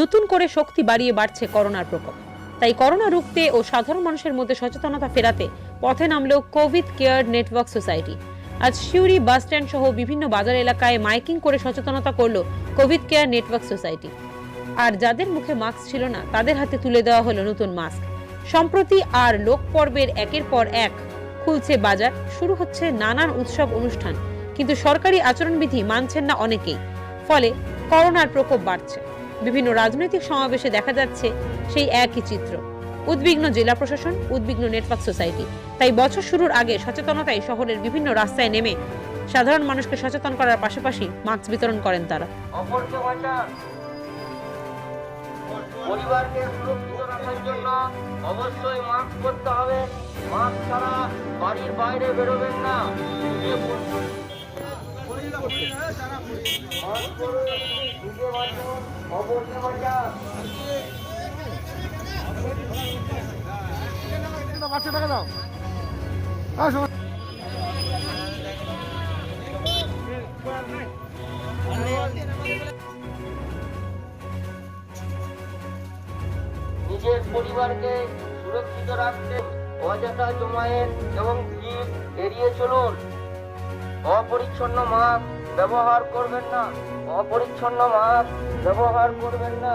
নতুন করে শক্তি বাড়িয়ে বাড়ছে করোনার প্রকোপ। তাই করোনা রুখতে ও সাধারণ মানুষের মধ্যে সচেতনতা ফেরাতে পথে নামল কোভিড কেয়ার নেটওয়ার্ক সোসাইটি। আজ শিউরি বাস স্ট্যান্ড সহ বিভিন্ন বাজার এলাকায় মাইকিং করে সচেতনতা করল কোভিড কেয়ার নেটওয়ার্ক সোসাইটি। আর যাদের মুখে মাস্ক ছিল না, তাদের হাতে তুলে দেওয়া হলো নতুন মাস্ক। সম্প্রতি আর লোক পর্বের একের পর এক খুলছে বাজার, শুরু হচ্ছে নানান উৎসব অনুষ্ঠান। কিন্তু সরকারি আচরণবিধি মানছেন না অনেকেই। ফলে করোনার প্রকোপ বাড়ছে। বিভিন্ন রাজনৈতিক সমাবেশে দেখা যাচ্ছে সেই একই চিত্র। উদ্বিগ্ন জেলা প্রশাসন, উদ্বিগ্ন নেটওয়ার্ক সোসাইটি। তাই বছর শুরুর আগে সচেতনতায় শহরের বিভিন্ন রাস্তায় নেমে সাধারণ মানুষকে সচেতন করার পাশাপাশি মাস্ক বিতরণ করেন তারা। পরিবারকে সুরক্ষিত রাখার জন্য অবশ্যই মাস্ক পরতে হবে। মাস্ক ছাড়া বাড়ির বাইরে বেরোবেন না। নিজের পরিবারকে সুরক্ষিত রাখতে অযথা জমায়েত এবং ভিড় এড়িয়ে চলুন। অপরিচ্ছন্ন মাস্ক ব্যবহার করবেন না। অপরিচ্ছন্ন মাস্ক ব্যবহার করবেন না।